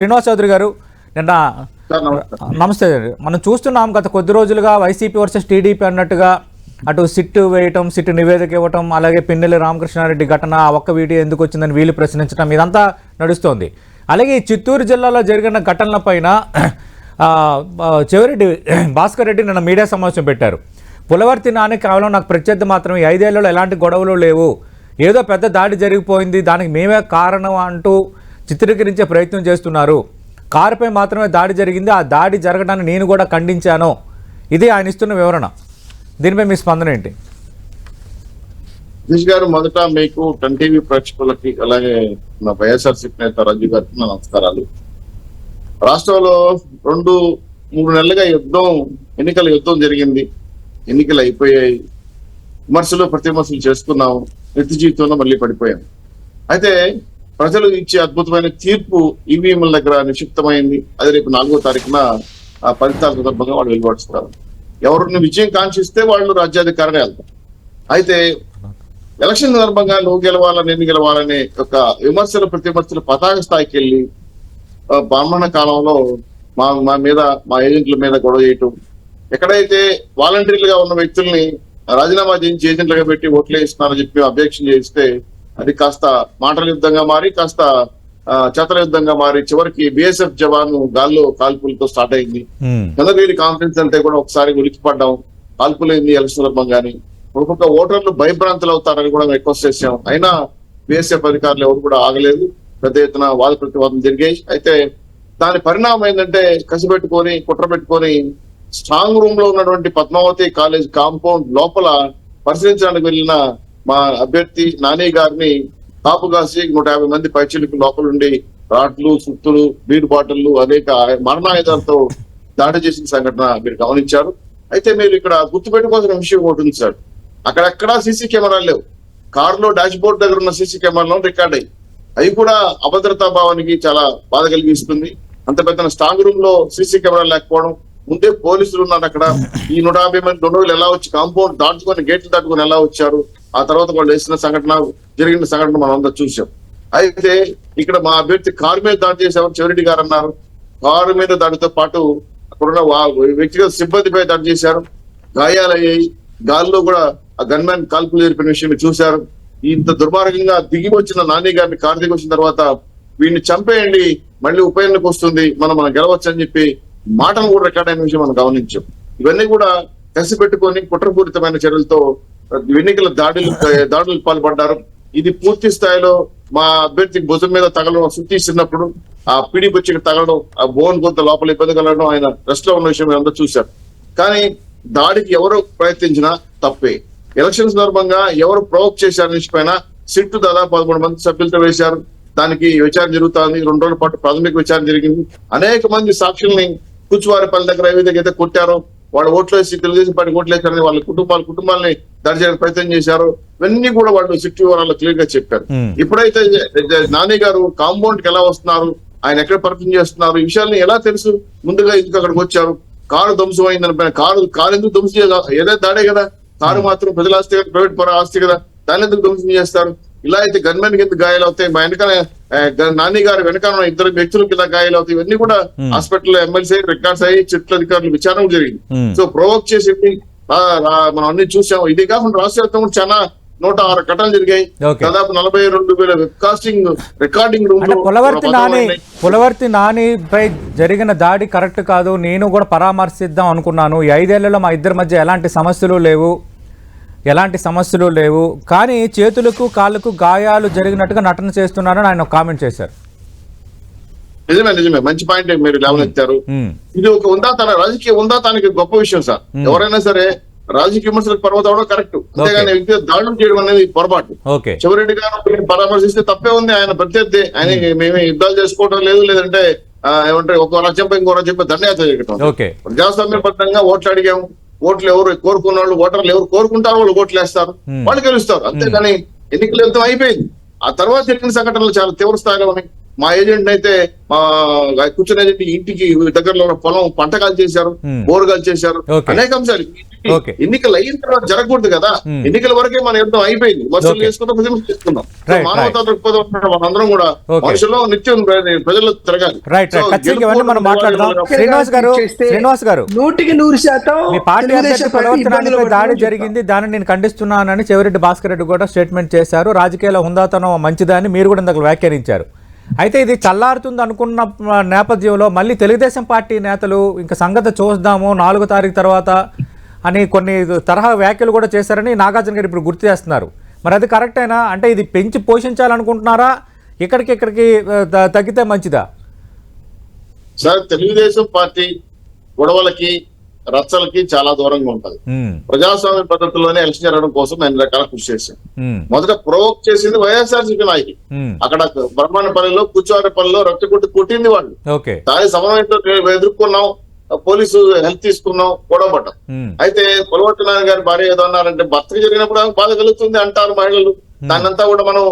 శ్రీనివాస్ చౌదరి గారు నిన్న నమస్తే. మనం చూస్తున్నాం గత కొద్ది రోజులుగా వైసీపీ వర్సెస్ టీడీపీ అన్నట్టుగా అటు సిట్ వేయటం సిట్ నివేదిక ఇవ్వటం అలాగే పిన్నెల్లి రామకృష్ణారెడ్డి ఘటన ఆ ఒక్క వీడియో ఎందుకు వచ్చిందని వీళ్ళు ప్రశ్నించడం ఇదంతా నడుస్తోంది. అలాగే ఈ చిత్తూరు జిల్లాలో జరిగిన ఘటనల పైన చెవిరెడ్డి భాస్కర్ రెడ్డి నిన్న మీడియా సమావేశం పెట్టారు. పులవర్తి నాని కేవలం నాకు ప్రత్యర్థి మాత్రమే. ఐదేళ్ళలో ఎలాంటి గొడవలు లేవు. ఏదో పెద్ద దాడి జరిగిపోయింది. దానికి మేమే కారణం అంటూ చిత్రీకరించే ప్రయత్నం చేస్తున్నారు. కారుపై మాత్రమే దాడి జరిగింది. ఆ దాడి జరగడాన్ని నేను కూడా ఖండించాను. ఇది ఆయన ఇస్తున్న వివరణ. దీనిపై మీ స్పందన ఏంటి? సతీష్ గారు మొదట మీకు టన్ టీవీ ప్రేక్షకులకి అలాగే నా వైఎస్ఆర్సీపీ నేత రాజు గారికి నా నమస్కారాలు. రాష్ట్రంలో రెండు మూడు నెలలుగా యుద్ధం ఎన్నికల యుద్ధం జరిగింది. ఎన్నికలు అయిపోయాయి. విమర్శలు ప్రతిమర్శలు చేసుకున్నాం. నిత్య జీవితంలో మళ్ళీ పడిపోయాం. అయితే ప్రజలు ఇచ్చే అద్భుతమైన తీర్పు ఈవీఎంల దగ్గర నిక్షిప్తమైంది. అది రేపు నాలుగో తారీఖున ఆ ఫలితాల సందర్భంగా వాళ్ళు వెలువడుస్తారు. ఎవరిని విజయం కాంక్షిస్తే వాళ్ళు రాజ్యాధికారమే వెళ్తారు. అయితే ఎలక్షన్ సందర్భంగా నువ్వు గెలవాలా నేను గెలవాలనే ఒక విమర్శలు ప్రతిమర్శలు పతాక స్థాయికి వెళ్ళి బ్రాహ్మణ కాలంలో మా మా మీద మా ఏజెంట్ల మీద గొడవ చేయటం ఎక్కడైతే వాలంటీర్లుగా ఉన్న వ్యక్తుల్ని రాజీనామా చేయించి ఏజెంట్లుగా పెట్టి ఓట్లు వేస్తున్నారని చెప్పి అబ్జెక్షన్ చేస్తే అది కాస్త మాటల యుద్ధంగా మారి కాస్త చేతల యుద్ధంగా మారి చివరికి బిఎస్ఎఫ్ జవాను గాల్లో కాల్పులతో స్టార్ట్ అయింది. చంద్రగిరి కాన్ఫరెన్స్ అంటే కూడా ఒకసారి ఉలిక్కిపడ్డాం. కాల్పులైంది ఎలక్షన్ సందర్భంగాని ఒక్కొక్క ఓటర్లు భయభ్రాంతులు అవుతారని కూడా రిక్వెస్ట్ చేశాం. అయినా బిఎస్ఎఫ్ అధికారులు ఎవరు కూడా ఆగలేదు. పెద్ద ఎత్తున వాద ప్రతివాదం జరిగాయి. అయితే దాని పరిణామం ఏంటంటే కసిపెట్టుకొని కుట్ర పెట్టుకొని స్ట్రాంగ్ రూమ్లో ఉన్నటువంటి పద్మావతి కాలేజ్ కాంపౌండ్ లోపల పరిశీలించడానికి వెళ్ళిన మా అభ్యర్థి నాని గారిని కాపు కాసి నూట యాభై మంది పైచీలకు లోపల ఉండి రాట్లు సుత్తులు బీడ్ బాటిళ్ళు అనేక మరణాయుధాలతో దాడి చేసిన సంఘటన మీరు గమనించారు. అయితే మీరు ఇక్కడ గుర్తుపెట్టుకోవాల్సిన విషయం ఒకటి ఉంది సార్. అక్కడెక్కడా సీసీ కెమెరాలు లేవు. కారులో డాష్ బోర్డ్ దగ్గర ఉన్న సీసీ కెమెరాలో రికార్డ్ అయ్యి అవి కూడా అభద్రతా భావానికి చాలా బాధ కలిగిస్తుంది. అంత పెద్ద స్ట్రాంగ్ రూమ్లో సీసీ కెమెరా లేకపోవడం ముందే పోలీసులు ఉన్నారు అక్కడ. ఈ నూట యాభై మంది రెండు వేలు ఎలా వచ్చి కాంపౌండ్ దాటుకొని గేట్లు దాటుకొని ఎలా వచ్చారు? ఆ తర్వాత వాళ్ళు వేసిన సంఘటన జరిగిన సంఘటన మనం అంతా చూసాం. అయితే ఇక్కడ మా అభ్యర్థి కారు మీద దాడి చేశామని చెవిరెడ్డి గారు అన్నారు. కారు మీద దాడితో పాటు అక్కడున్న వ్యక్తిగత సిబ్బందిపై దాడి చేశారు. గాయాలయ్యాయి గాల్లో కూడా ఆ గన్మెన్ కాల్పులు జరిపిన విషయం చూశారు. ఇంత దుర్మార్గంగా దిగి వచ్చిన నాని గారిని కారు దిగి వచ్చిన తర్వాత వీడిని చంపేయండి మళ్ళీ ఉప ఎన్నిక వస్తుంది మనం మనం గెలవచ్చు అని చెప్పి మాటలు కూడా రికార్డ్ అయిన విషయం మనం గమనించాం. ఇవన్నీ కూడా కసి పెట్టుకొని కుట్రపూరితమైన చర్యలతో ఎన్నికల దాడులు దాడులు పాల్పడ్డారు. ఇది పూర్తి స్థాయిలో మా అభ్యర్థి భుజం మీద తగలడం సుతీస్తున్నప్పుడు ఆ పిడి బొచ్చికి తగలడం ఆ బోన్ కొంత లోపల ఇబ్బంది కలగడం ఆయన రెస్ట్లో ఉన్న విషయం మీరు అందరూ చూశారు. కానీ దాడికి ఎవరు ప్రయత్నించినా తప్పే. ఎలక్షన్ సందర్భంగా ఎవరు ప్రొవోక్ చేశారు పైన సిట్టు దాదాపు పదమూడు మంది సభ్యులతో వేశారు. దానికి విచారణ జరుగుతుంది. రెండు రోజుల పాటు ప్రాథమిక విచారణ జరిగింది. అనేక మంది సాక్షుల్ని కూచువారిపల్లి దగ్గర ఏ విధంగా అయితే కొట్టారో వాళ్ళు ఓట్లు వేసి తెలుగుదేశం పార్టీ ఓట్లు వేశారని వాళ్ళ కుటుంబాల కుటుంబాలని దాడి చేయడానికి ప్రయత్నం చేశారు. ఇవన్నీ కూడా వాళ్ళు సిట్టు వివరాలు క్లియర్గా చెప్పారు. Hmm. ఇప్పుడైతే నాని గారు కాంపౌండ్కి ఎలా వస్తున్నారు? ఆయన ఎక్కడ పర్ఫెక్ట్ చేస్తున్నారు? ఈ విషయాన్ని ఎలా తెలుసు? ముందుగా ఎందుకు అక్కడికి వచ్చారు? కారు ధ్వంసం అయిందని కారు కారు ఎందుకు ధ్వంసం చేయాలి ఏదైతే దాడే కదా. కారు మాత్రం ప్రజల ఆస్తి కదా ప్రైవేట్ పర ఆస్తి కదా. దాన్ని ఎందుకు ధ్వంసం చేస్తారు? ఇలా అయితే గన్మెన్ కింద గాయాలు అవుతాయి మా వెనకాల నాని గారు ఉన్న ఇద్దరు వ్యక్తులకు ఇలా గాయాలు అవుతాయి. ఇవన్నీ కూడా. హాస్పిటల్ ఎమ్మెల్సీ రికార్డ్స్ అయ్యి చెట్ల అధికారులు విచారణ జరిగింది. సో ప్రొవోక్ చేసింది మనం అన్ని చూసాం ఇది కాకుండా రాష్ట్ర వ్యాప్తంగా కూడా చాలా నూట ఆరు ఘటనలు జరిగాయి. దాదాపు నలభై రెండు వేల webcasting recording room Pulavarthi Nani Pulavarthi నానిపై జరిగిన దాడి కరెక్ట్ కాదు. నేను కూడా పరామర్శిద్దాం అనుకున్నాను. ఈ ఐదేళ్ళలో మా ఇద్దరి మధ్య ఎలాంటి సమస్యలు లేవు. ఎలాంటి సమస్యలు లేవు. కానీ చేతులకు కాళ్ళకు గాయాలు జరిగినట్టుగా నటన చేస్తున్నారని ఆయన కామెంట్ చేశారు. నిజమే నిజమే. మంచి పాయింట్ మీరు లేవనెత్తారు ఇది ఒక ఉందాతన రాజకీయ ఉందాతానికి గొప్ప విషయం సార్. ఎవరైనా సరే రాజకీయ విమర్శలకు పర్వత అవడం కరెక్ట్. అంతేగాని వ్యక్తి దాడులు చేయడం అనేది పొరపాటు. చివరెడ్డి గారు పరామర్శిస్తే తప్పే ఉంది ఆయన ప్రత్యర్థి. ఆయన మేమే. యుద్ధాలు చేసుకోవడం లేదు లేదంటే ఆ, ఏమంటే ఒక రాజ్యంపై ఇంకో రాజ్యంపై దండయాత్ర చేయటం. ప్రజాస్వామ్యబద్ధంగా ఓట్లు అడిగాము. ఓట్లు ఎవరు కోరుకున్న వాళ్ళు ఓటర్లు ఎవరు కోరుకుంటారో వాళ్ళు ఓట్లు వేస్తారు. Hmm. వాళ్ళు గెలుస్తారు. అంతేగాని ఎన్నికల యుద్ధం అయిపోయింది. ఆ తర్వాత జరిగిన సంఘటనలు చాలా తీవ్ర స్థాయిలో ఉన్నాయి. మా ఏజెంట్ అయితే మా కూర్చున్న ఏజెంట్ ఇంటికి దగ్గరలో ఉన్న పొలం పంటకాలు చేశారు Hmm. బోరుగాలు చేశారు Okay. అనేక అంశాలు. ఎన్నికలు అయిన తర్వాత జరగకూడదు కదా Hmm. ఎన్నికల వరకే మన యుద్ధం అయిపోయింది వసూలు Okay. చేసుకుంటాం ప్రజలు చేసుకుందాం మానవతా దృక్పథం మనందరం కూడా. మనుషుల్లో నిత్యం ప్రజల్లో తిరగాలి శ్రీనివాస్ గారు నూటికి నూరు శాతం పార్టీ దాడి జరిగింది దానిని నేను ఖండిస్తున్నానని చెవిరెడ్డి భాస్కర్ రెడ్డి కూడా స్టేట్మెంట్ చేశారు రాజకీయాల హుందాతనం మంచిదని మీరు కూడా ఇందాక వ్యాఖ్యానించారు అయితే ఇది చల్లారుతుంది అనుకున్న నేపథ్యంలో మళ్ళీ తెలుగుదేశం పార్టీ నేతలు ఇంకా సంగతి చూద్దాము నాలుగో తారీఖు తర్వాత అని కొన్ని తరహా వ్యాఖ్యలు కూడా చేశారని నాగార్జున గారు ఇప్పుడు గుర్తు చేస్తున్నారు. మరి అది కరెక్టేనా అంటే ఇది పెంచి పోషించాలనుకుంటున్నారా? ఇక్కడికి ఇక్కడికి తగ్గితే మంచిదా? సార్ తెలుగుదేశం పార్టీ గొడవలకి రచ్చలకి చాలా దూరంగా ఉంటది. ప్రజాస్వామ్య పద్ధతిలోనే ఎలక్షన్ జరగడం కోసం అన్ని రకాల కృషి చేశాం ఉమ్, మొదట ప్రొవోక్ చేసింది వైఎస్ఆర్సీపీ నాయకులు. ఉమ్, అక్కడ బ్రహ్మాండపల్లిలో కూర్చోవారిపల్లిలో రక్త కొట్టి కొట్టింది వాళ్ళు. దాని సమన్వయంతో ఎదుర్కొన్నాం. పోలీసు హెల్ప్ తీసుకున్నాం గొడవ పడ్డాం ఉమ్, అయితే పొలవర్తి నారాయణ గారి భార్య ఏదో అన్నారంటే భర్తకి జరిగినప్పుడు బాధ కలుగుతుంది అంటారు మహిళలు. దాన్నంతా కూడా మనం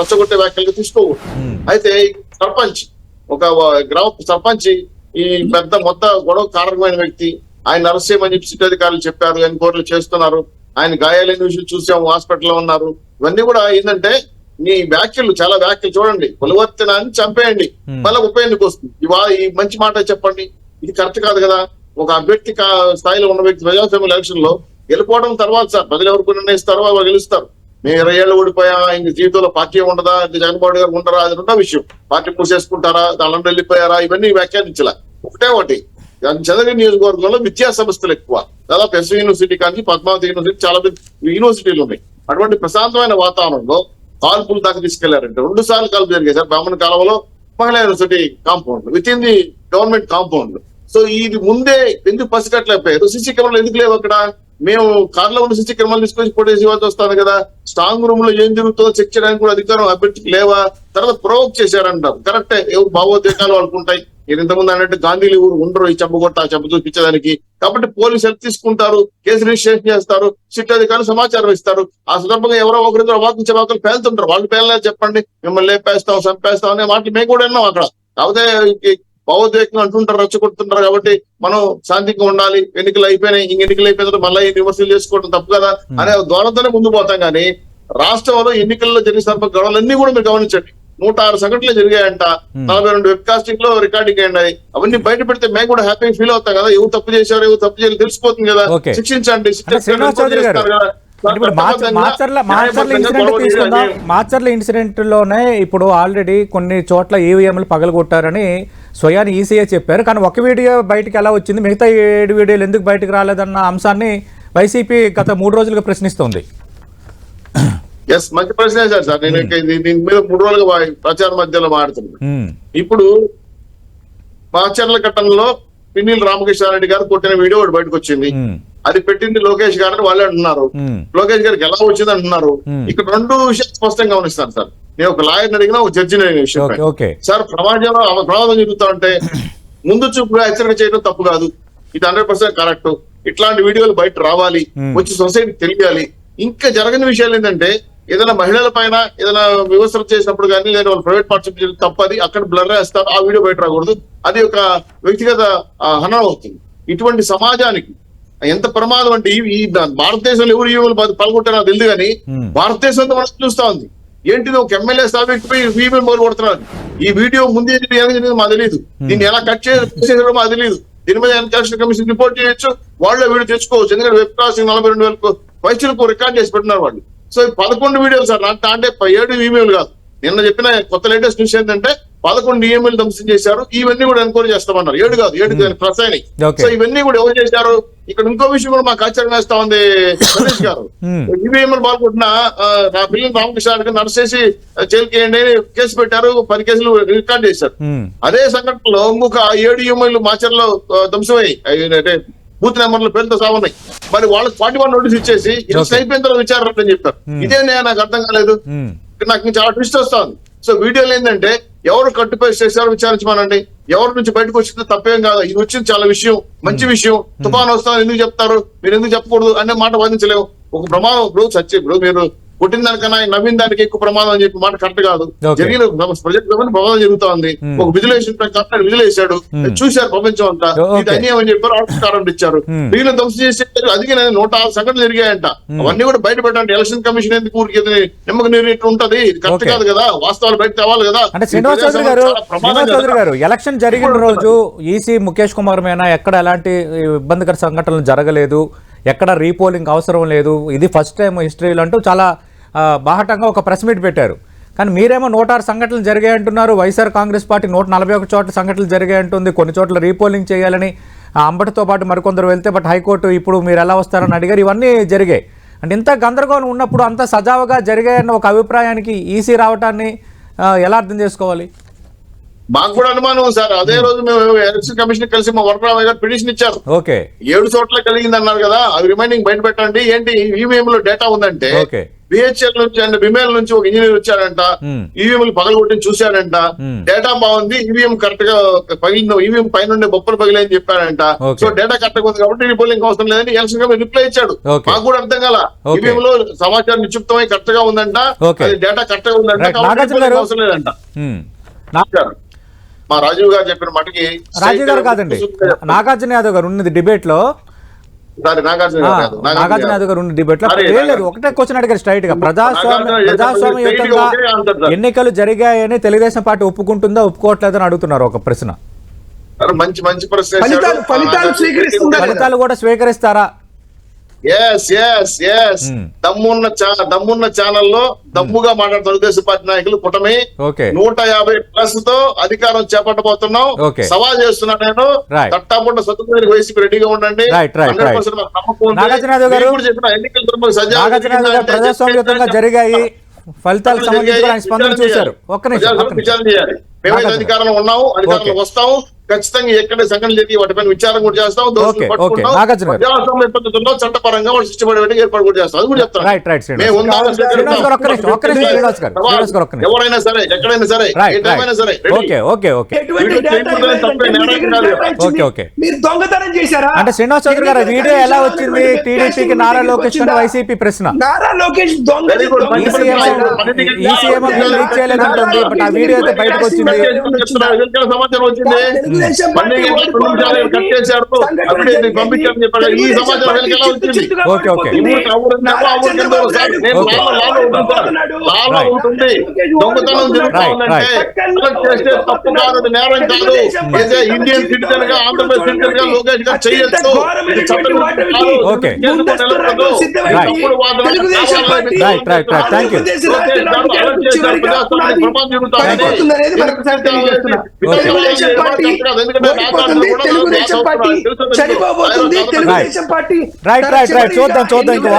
రచ్చగొట్టే వ్యాఖ్యలు తీసుకోకూడదు. అయితే సర్పంచ్ ఒక గ్రామ సర్పంచ్ ఈ పెద్ద మొత్తం గొడవ కారకమైన వ్యక్తి. ఆయన అరెస్ట్ చేయమని చెప్పి సిటీ అధికారులు చెప్పారు ఎన్క్వైరీలు చేస్తున్నారు ఆయన గాయాలైన విషయం చూసాము హాస్పిటల్లో ఉన్నారు. ఇవన్నీ కూడా ఏంటంటే మీ వ్యాఖ్యలు చాలా వ్యాఖ్యలు చూడండి. పులివర్తనాన్ని చంపేయండి. మళ్ళీ ఉప ఎన్నిక వస్తుంది. ఈ మంచి మాట చెప్పండి. ఇది కరెక్ట్ కాదు కదా. ఒక అభ్యర్థి స్థాయిలో ఉన్న వ్యక్తి ప్రజాస్వామ్య ఎలక్షన్లో గెలుపోవడం తర్వాత సార్ ప్రజలు ఎవరికి నిర్ణయిస్తారో వాళ్ళు గెలుస్తారు. మేము ఇరవై ఏళ్ళు ఓడిపోయా ఇంక జీవితంలో పార్టీ ఉండదా ఇంక జగన్మోహన్ గారు ఉండరా అది రెండో విషయం. పార్టీ మూసేసుకుంటారా దాని వెళ్ళిపోయారా ఇవన్నీ వ్యాఖ్యానించలే. ఒకటే ఒకటి. చంద్రగిరి నియోజకవర్గంలో విద్యా సంస్థలు ఎక్కువ. దాదాపు ఎస్ యూనివర్సిటీ కానీ పద్మావతి యూనివర్సిటీ చాలా పెద్ద యూనివర్సిటీలు ఉన్నాయి. అటువంటి ప్రశాంతమైన వాతావరణంలో కాల్పులు దాకా తీసుకెళ్ళారంటే రెండు సార్లు కాల్పు జరిగాయి సార్. బ్రాహ్మణ కాలంలో మహిళా university compound with in the government compound so ఇది ముందే ఎందుకు పసిగట్లేకపోయారు సిసి కెమెరాలు ఎందుకు లేవు అక్కడ? మేము కార్లో ఉన్న సిసి క్రమాలు తీసుకొచ్చి ఫోటోస్ ఇవ్వాల్సి వస్తాను కదా. స్ట్రాంగ్ రూమ్లో ఏం జరుగుతుందో చెక్ చేయడానికి కూడా అధికారం అభ్యర్థికి లేవా? తర్వాత ప్రొవోక్ చేశారంటారు. కరెక్టే ఎవరు భావోద్వేగాలు అనుకుంటాయి. నేను ఇంతకుముందు అన్నట్టు గాంధీలు ఊరు ఉండరు. ఈ చెంపగొట్ట ఆ చెంప చూపించడానికి కాబట్టి పోలీసు హెల్ప్ తీసుకుంటారు. కేసు రిజిస్ట్రేషన్ చేస్తారు. సిట్ అధికారులు సమాచారం ఇస్తారు. ఆ సందర్భంగా ఎవరో ఒకరిద్దరు అవాకులు చెవాకులు పేలుతుంటారు. వాళ్ళు పేలలేదు చెప్పండి. మిమ్మల్ని లేపేస్తాం చంపేస్తాం అనే మాటలు మేము కూడా విన్నాం అక్కడ. కాకపోతే ఈ భావోద్వేగం అంటుంటారు రెచ్చగొడుతుంటారు కాబట్టి మనం శాంతిగా ఉండాలి. ఎన్నికలు అయిపోయినాయి ఇంక ఎన్నికలు అయిపోయిన తర్వాత మళ్ళీ విమర్శలు చేసుకోవడం తప్పు కదా అనే ద్వారంతోనే ముందు పోతాం కానీ రాష్ట్రంలో ఎన్నికల్లో జరిగిన గొడవలన్నీ కూడా మీరు గమనించండి. నూట ఆరు సంఘటనలు జరిగాయంట. నలభై రెండు వెబ్ కాస్టింగ్లో రికార్డింగ్ అయినాయి అవన్నీ బయట పెడితే మేము కూడా హ్యాపీ ఫీల్ అవుతాం కదా. ఎవరు తప్పు చేశారు ఎవరు తప్పు చేయాలి తెలిసిపోతుంది కదా. శిక్షించండి చౌదరి గారు ఇప్పుడు మాచర్ల మాచర్ల ఇన్సిడెంట్ తీసుకుందాం. మాచర్ల ఇన్సిడెంట్లోనే ఇప్పుడు ఆల్రెడీ కొన్ని చోట్ల ఈవీఎంలు పగలగొట్టారని స్వయాన్ని ఈసీఏ చెప్పారు. కానీ ఒక వీడియో బయటికి ఎలా వచ్చింది? మిగతా ఏడు వీడియోలు ఎందుకు బయటకు రాలేదన్న అంశాన్ని వైసీపీ గత మూడు రోజులుగా ప్రశ్నిస్తోంది. ఎస్ మంచి ప్రశ్న వేశారు సార్. నేను ఇది- దీని మీద మూడు రోజులుగా ప్రచార మధ్యలో మాడుతున్నాను ఉమ్, ఇప్పుడు మాచర్ల ఘట్టంలో పిన్నిల్ రామకృష్ణారెడ్డి గారు కొట్టిన వీడియో ఒకటి బయటకు వచ్చింది. ఉమ్, అది పెట్టింది లోకేష్ గారు అని వాళ్ళే అంటున్నారు. లోకేష్ గారికి ఎలా వచ్చింది అంటున్నారు. ఇక్కడ రెండు విషయాలు స్పష్టంగా గమనిస్తాను సార్. నేను ఒక లాయర్ అడిగినా ఒక జడ్జిని అడిగిన విషయం సార్ ప్రమాదంలో ప్రమాదం జరుగుతా ఉంటే ముందు చూపుగా హెచ్చరిక చేయడం తప్పు కాదు. ఇది హండ్రెడ్ పర్సెంట్ కరెక్ట్. ఇట్లాంటి వీడియోలు బయట రావాలి. వచ్చి సొసైటీ తెలియాలి. ఇంకా జరగని విషయాలు ఏంటంటే ఏదైనా మహిళల పైన ఏదైనా వ్యవస్థ చేసినప్పుడు కానీ లేదా వాళ్ళు ప్రైవేట్ పార్టిసిపేట్ తప్పది అక్కడ బ్లర్ వేస్తారు ఆ వీడియో బయట రాకూడదు. అది ఒక వ్యక్తిగత ఆ, హననం అవుతుంది. ఇటువంటి సమాజానికి ఎంత ప్రమాదం అంటే ఈ- భారతదేశంలో ఎవరు ఈమెయిల్ పాల్గొంటారో తెలియదు కానీ Hmm. భారతదేశం అంతా మనం చూస్తా ఉంది. ఏంటిది ఒక ఎమ్మెల్యే స్థాపించి ఈమెయిల్ మొదలు కొడుతున్నారు. ఈ వీడియో ముందే మాకు తెలియదు దీన్ని ఎలా కట్ చేసారో మాకు తెలియదు దీని మీద ఎలక్షన్ కమిషన్ రిపోర్ట్ చేయొచ్చు. వాళ్ళు వీడియో తెచ్చుకోవచ్చు. ఎందుకంటే వెబ్ కాస్టింగ్ నలభై రెండు వేలకు పైసలకు రికార్డ్ చేసి పెట్టినారు వాళ్ళు. సో పదకొండు వీడియోలు సార్ నాకు అంటే ఏడు ఈమెయిల్ కాదు. నిన్న చెప్పిన కొత్త లేటెస్ట్ న్యూస్ ఏంటంటే పదకొండు ఈమెయిల్ ధ్వంసం చేశారు. ఇవన్నీ కూడా ఎంక్వైరీ చేస్తామన్నారు. ఏడు కాదు ఏడు Okay. సో ఇవన్నీ కూడా ఎవరు చేశారు? ఇక్కడ ఇంకో విషయం కూడా మాకు ఆశ్చర్యం వేస్తా ఉంది సురేష్ గారు. ఈవీఎంలు పాల్గొంటున్న నా పిల్లలు రామకృష్ణ నర్స్ చేసి జైలుకి వేయండి అని కేసు పెట్టారు పది కేసులు రికార్డ్ చేశారు. అదే సంఘటనలో ఇంకొక ఏడు ఈఎంఐలు మాచర్లో ధ్వంసమయ్యాయి అంటే బూత్ నెంబర్లు పేరుతో సాగున్నాయి మరి వాళ్ళకి ఫార్టీ వన్ నోటీస్ ఇచ్చేసి Okay. అయిపోయిన తర్వాత విచారణ అని చెప్పారు. Hmm. ఇదే నాకు అర్థం కాలేదు. నాకు చాలా ట్విస్ట్ వస్తుంది సో వీడియోలు ఏంటంటే ఎవరు కట్టుపై చేశారో విచారించమనండి. ఎవరి నుంచి బయటకు వచ్చిందో తప్పేం కాదు. ఇది వచ్చింది చాలా విషయం మంచి విషయం. తుఫాన్ వస్తాను ఎందుకు చెప్తారు? మీరు ఎందుకు చెప్పకూడదు అనే మాట వాదించలేవు ఒక ప్రమాదం ఇప్పుడు సత్యం ఇప్పుడు మీరు కొట్టిన దానికన్నా నవ్విన దానికి ఎక్కువ ప్రమాదం అని చెప్పి మాట కరెక్ట్ కాదు. జరిగిన ప్రజలకు ప్రమాదం జరుగుతోంది. Hmm. ఒక విజిలేషన్ ప్రకారం విజిలేశాడు. Hmm. చూశారు ప్రపంచం అంతా. ఇది అన్యాయం అని చెప్పారు ఆవిష్కారం ఇచ్చారు. వీళ్ళు ధ్వంసం చేసేసారు అది నూట ఆరు సంఘటనలు జరిగాయంట. అవన్నీ కూడా బయట పెట్టండి ఎలక్షన్ కమిషన్ ఎందుకు ఊరికి నిమ్మక నీరు ఉంటది? ఇది కరెక్ట్. కాదు కదా. వాస్తవాలు బయట తేవాలి కదా. గారు ఎలక్షన్ జరిగిన రోజు ఈసీ ముఖేష్ కుమార్ మీనా ఎక్కడ ఎలాంటి ఇబ్బందికర సంఘటనలు జరగలేదు? ఎక్కడ రీపోలింగ్ అవసరం లేదు? ఇది ఫస్ట్ టైం హిస్టరీలో అంటూ చాలా బాహటంగా ఒక ప్రెస్ మీట్ పెట్టారు. కానీ మీరేమో నూట ఆరు సంఘటనలు జరిగాయి అంటున్నారు వైఎస్ఆర్ కాంగ్రెస్ పార్టీ నూట నలభై ఒక చోట్ల సంఘటనలు జరిగాయి అంటుంది కొన్ని చోట్ల రీపోలింగ్ చేయాలని అంబటితో పాటు మరికొందరు వెళ్తే బట్ హైకోర్టు ఇప్పుడు మీరు ఎలా వస్తారని అడిగారు. ఇవన్నీ జరిగాయి. అంటే ఇంత గందరగోళం ఉన్నప్పుడు అంత సజావుగా జరిగాయన్న ఒక అభిప్రాయానికి ఈసీ రావటాన్ని ఎలా అర్థం చేసుకోవాలి? మాకు కూడా అనుమానం సార్. అదే రోజు మేము ఎలక్షన్ కమిషన్ కలిసి మా వరపరామయ్య గారు పిటిషన్ ఇచ్చారు. ఓకే. ఏడు చోట్ల కలిగింది అన్నారు కదా. అవి రిమైనింగ్ బయట పెట్టండి. ఏంటి? ఈవీఎం లో డేటా ఉందంటే ఓకే. బిహెచ్ఎల్ నుంచి అండ్ బిమేల్ నుంచి ఒక ఇంజనీర్ వచ్చాడంట. ఈవీఎం పగలగొట్టి చూశాడంట Hmm. డేటా బాగుంది ఈవీఎం కరెక్ట్గా పగిలింది ఈవీఎం పైన బొప్పలు పగిలాయని చెప్పాడంట. సో డేటా కరెక్ట్గా ఉంది కాబట్టి రీపోలింగ్ అవసరం లేదని ఎలక్షన్ కమిషన్ రిప్లై ఇచ్చాడు. మాకు కూడా అర్థం కాల. ఈవీఎం లో సమాచారం నిక్షిప్తమై కరెక్ట్గా ఉందంట డేటా కరెక్ట్గా ఉందంట. కాబట్టి అవసరం లేదంట. మా రాజీవ్ గారు చెప్పిన మటుకి రాజీవ్ గారు కాదండి నాగార్జున యాదవ్ గారు ఉన్నది డిబేట్లో నాగార్జున గారు డిబేట్లో లేదు ఒకటే క్వశ్చన్ అడిగారు స్ట్రైట్గా. ప్రజాస్వామ్య ప్రజాస్వామ్యయుతంగా. ఎన్నికలు జరిగాయని తెలుగుదేశం పార్టీ ఒప్పుకుంటుందా ఒప్పుకోవట్లేదని అడుగుతున్నారు ఒక ప్రశ్న. సార్, మంచి మంచి ప్రశ్న ఫలితాలు- ఫలితాలు స్వీకరిస్తుందా? ఫలితాలు కూడా స్వీకరిస్తారా? Yes yes yes Hmm. దమ్మున్న దమ్మున్న ఛానల్లో దమ్ముగా మాట్లాడుతున్న తెలుగుదేశం పార్టీ నాయకులు ఓకే నూట యాభై ప్లస్తో అధికారం చేపట్టబోతున్నాం. సవాల్ చేస్తున్నా నేను Right. తట్టాపుంట సత్తుపల్లి వైసీపీ రెడీగా ఉండండి Right, right, 100% మాకు నమ్మకం ఉంది. నాగార్జున యాదవ్ గారు- మీరు కూడా చెప్పిన ఎన్నికల తరపున సజావుగా నాగార్జున యాదవ్ గారు జరిగిందంటే ప్రజాస్వామ్యయుతంగా జరిగాయి ఫలితాలకు సంబంధించి స్పందన చూశారు. ఒక్క నిమిషం. అధికారంలో ఉన్నాము అధికారంలో. వస్తాము ఖచ్చితంగా ఎక్కడ సంఘటన జరిగి వాటిపైన విచారం కూడా చేస్తాం దోషులు. పట్టుకుంటాం చట్టపరంగా వాళ్ళు శిక్షపడేట్టుగా ఏర్పాటు కూడా చేస్తాం అది కూడా ఎవరైనా సరే ఎక్కడైనా సరే ఏ రైట్ టైం అయినా సరే. మీరు దొంగతనం చేశారా అంటే శ్రీనివాస్ చౌదరి గారు వీడియో ఎలా వచ్చింది టీడీపీకి నారా లోకేష్ వైసీపీ ప్రశ్న నారా లోకేష్ దొంగ ఈసీఎం పని. ఈసీఎం లీక్ చేయలేదంటుంది బట్ ఆ వీడియో అయితే బయటకు వచ్చింది సమాచారం వచ్చింది తెలుగుదేశం ఇండియన్ సిటిజన్గా ఆంధ్రప్రదేశ్ సిటిజన్గా లోకేష్ గారు చేయొచ్చు. చట్టం Telugu Desam party. చనిపోబోతుంది Telugudesam party. Right right right. చూద్దాం చూద్దాం ఇంకా